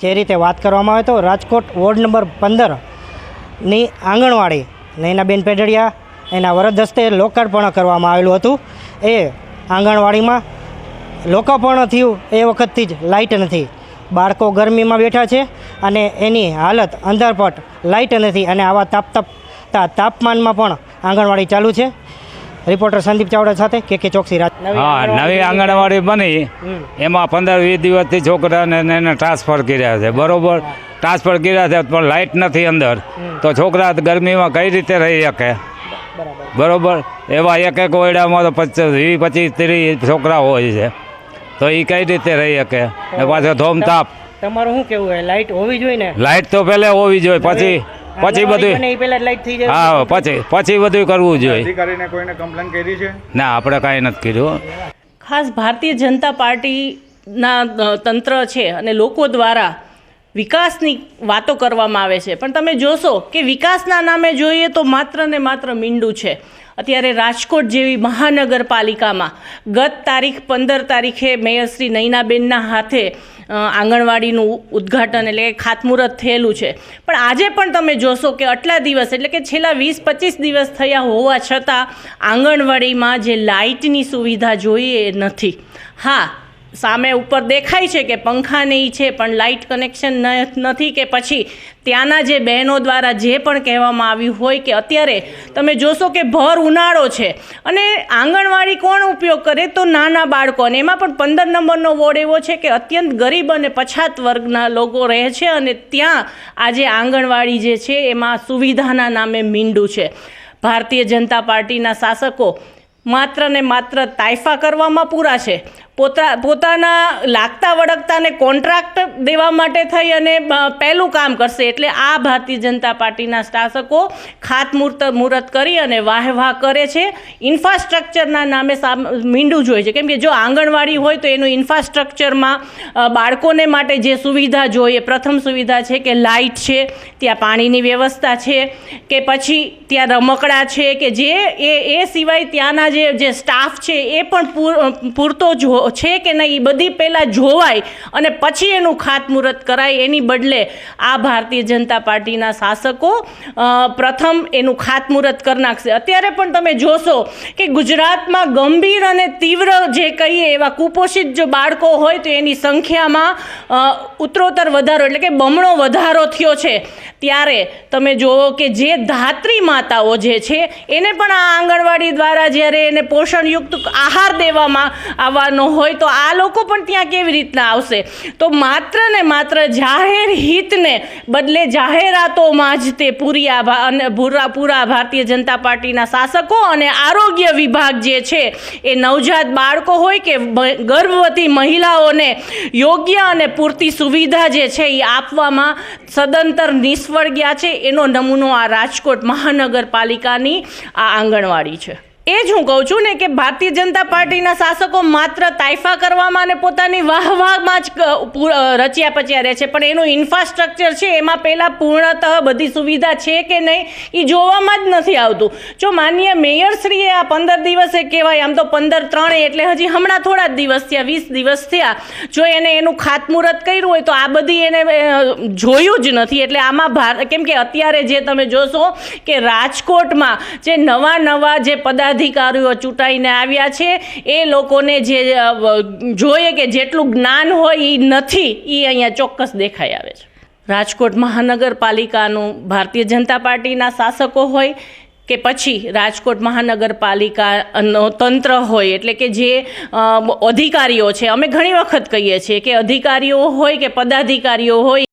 જે રીતે વાત કરવામાં આવે તો રાજકોટ વોર્ડ નંબર પંદરની આંગણવાડી નૈનાબેન પેઢડિયા એના વરદ હસ્તે લોકાર્પણ કરવામાં આવેલું હતું. એ આંગણવાડીમાં લોકાર્પણ થયું એ વખતથી જ લાઇટ નથી. બાળકો ગરમીમાં બેઠા છે અને એની હાલત અંધારપટ, લાઇટ નથી અને આવા તાપ તપતા તાપમાનમાં પણ આંગણવાડી ચાલુ છે. રિપોર્ટર સંદીપ ચાવડા સાથે કે કે ચોકસી રાત હા નવી આંગણવાડી બની. એમાં પંદર વીસ દિવસથી છોકરાને એને ટ્રાન્સફર કર્યા છે. બરોબર? ટ્રાન્સફર કર્યા છે પણ લાઇટ નથી અંદર. તો છોકરા ગરમીમાં કઈ રીતે રહી શકે? બરોબર. એવા એક એક ઓયડામાં તો પચીસ વીસ પચીસ ત્રીસ છોકરા હોય છે. તો એ કઈ રીતે રહી શકે? એ પાછો ધોમતાપ તમારું શું કેવું હોય? લાઇટ હોવી જોઈએ ને? લાઇટ તો પહેલે હોવી જોઈએ પછી પછી બધું હા પછી પછી બધું કરવું જોઈએ. અધિકારીને કોઈને કમ્પ્લેન કરી છે? ના આપણે કાંઈ નથી કર્યું. ખાસ ભારતીય જનતા પાર્ટીના તંત્ર છે અને લોકો દ્વારા વિકાસની વાતો કરવામાં આવે છે. પણ તમે જોશો કે વિકાસના નામે જોઈએ તો માત્ર ને માત્ર મીંડું છે. અત્યારે રાજકોટ જેવી મહાનગરપાલિકામાં ગત તારીખ પંદર તારીખે મેયર શ્રી નૈનાબેનના હાથે આંગણવાડીનું ઉદ્ઘાટન એટલે ખાતમુહૂર્ત થયેલું છે. પણ આજે પણ તમે જોશો કે આટલા દિવસ એટલે કે છેલ્લા વીસ પચીસ દિવસ થયા હોવા છતાં આંગણવાડીમાં જે લાઇટની સુવિધા જોઈએ નથી. હા સામે ઉપર દેખાય છે કે પંખા નહીં છે, પણ લાઇટ કનેક્શન નથી કે પછી ત્યાંના જે બહેનો દ્વારા જે પણ કહેવામાં આવ્યું હોય કે અત્યારે તમે જોશો કે ભર ઉનાળો છે. અને આંગણવાડી કોણ ઉપયોગ કરે તો નાના બાળકો અને એમાં પણ પંદર નંબરનો વોર્ડ એવો છે કે અત્યંત ગરીબ અને પછાત વર્ગના લોકો રહે છે અને ત્યાં આજે આંગણવાડી જે છે એમાં સુવિધાના નામે મીંડું છે. ભારતીય જનતા પાર્ટીના શાસકો માત્ર ને માત્ર તાઇફા કરવામાં પૂરા છે. પોતા પોતાના લાગતા વળગતાને કોન્ટ્રાક્ટ દેવા માટે થઈ અને પહેલું કામ કરશે. એટલે આ ભારતીય જનતા પાર્ટીના શાસકો ખાતમુહૂર્ત મુહૂર્ત કરી અને વાહ વાહ કરે છે. ઇન્ફ્રાસ્ટ્રક્ચરના નામે મીંડું જોઈએ છે. કેમ કે જો આંગણવાડી હોય તો એનું ઇન્ફ્રાસ્ટ્રક્ચરમાં બાળકોને માટે જે સુવિધા જોઈએ, પ્રથમ સુવિધા છે કે લાઇટ છે, ત્યાં પાણીની વ્યવસ્થા છે, કે પછી ત્યાં રમકડા છે, કે જે એ એ સિવાય ત્યાંના જે જે સ્ટાફ છે, એ પણ પૂર- પૂરતો જો છે કે નહીં એ બધી પહેલાં જોવાય અને પછી એનું ખાતમુહૂર્ત કરાય. એની બદલે આ ભારતીય જનતા પાર્ટીના શાસકો પ્રથમ એનું ખાતમુહૂર્ત કરી નાખશે. અત્યારે પણ તમે જોશો કે ગુજરાતમાં ગંભીર અને તીવ્ર જે કહીએ એવા કુપોષિત જો બાળકો હોય તો એની સંખ્યામાં ઉત્તરોત્તર વધારો એટલે કે બમણો વધારો થયો છે. ત્યારે તમે જુઓ કે જે ધાત્રી માતાઓ જે છે, એને પણ આ આંગણવાડી દ્વારા જ્યારે એને પોષણયુક્ત આહાર દેવામાં આવવાનો હોય તો આ લોકો પણ ત્યાં કેવી રીતના આવશે? તો માત્ર ને માત્ર જાહેર હિતને બદલે જાહેરાતોમાં જ તે પૂરી અને પૂરા પૂરા ભારતીય જનતા પાર્ટીના શાસકો અને આરોગ્ય વિભાગ જે છે, એ નવજાત બાળકો હોય કે ગર્ભવતી મહિલાઓને યોગ્ય અને પૂરતી સુવિધા જે છે એ આપવામાં સદંતર નિષ્ફળ ગયા છે. એનો નમૂનો આ રાજકોટ મહાનગરપાલિકાની આ આંગણવાડી છે. એ જ હું કહું છું ને કે ભારતીય જનતા પાર્ટીના શાસકો માત્ર તાઇફા કરવામાં અને પોતાની વાહવાહમાં જ રચ્યા પચ્યા રહે છે. પણ એનું ઇન્ફ્રાસ્ટ્રક્ચર છે, એમાં પહેલાં પૂર્ણતઃ બધી સુવિધા છે કે નહીં એ જોવામાં જ નથી આવતું. જો માન્ય મેયરશ્રીએ આ પંદર દિવસે કહેવાય, આમ તો પંદર ત્રણે એટલે હજી હમણાં થોડા જ દિવસ થયા, વીસ દિવસ થયા. જો એને એનું ખાતમુહૂર્ત કર્યું હોય તો આ બધી એને જોયું જ નથી. એટલે આમાં ભાર કેમ કે અત્યારે જે તમે જોશો કે રાજકોટમાં જે નવા નવા જે પદાધિકારીઓ ચૂંટાઈને આવ્યા છે. એ લોકોને જે જોઈએ કે જેટલું જ્ઞાન હોય એ નથી એ અહીંયા ચોક્કસ દેખાઈ આવે છે. રાજકોટ મહાનગરપાલિકાનું ભારતીય જનતા પાર્ટીના શાસકો હોય કે પછી રાજકોટ મહાનગરપાલિકાનો તંત્ર હોય, એટલે કે જે અધિકારીઓ છે. અમે ઘણી વખત કહીએ છીએ કે અધિકારીઓ હોય કે પદાધિકારીઓ હોય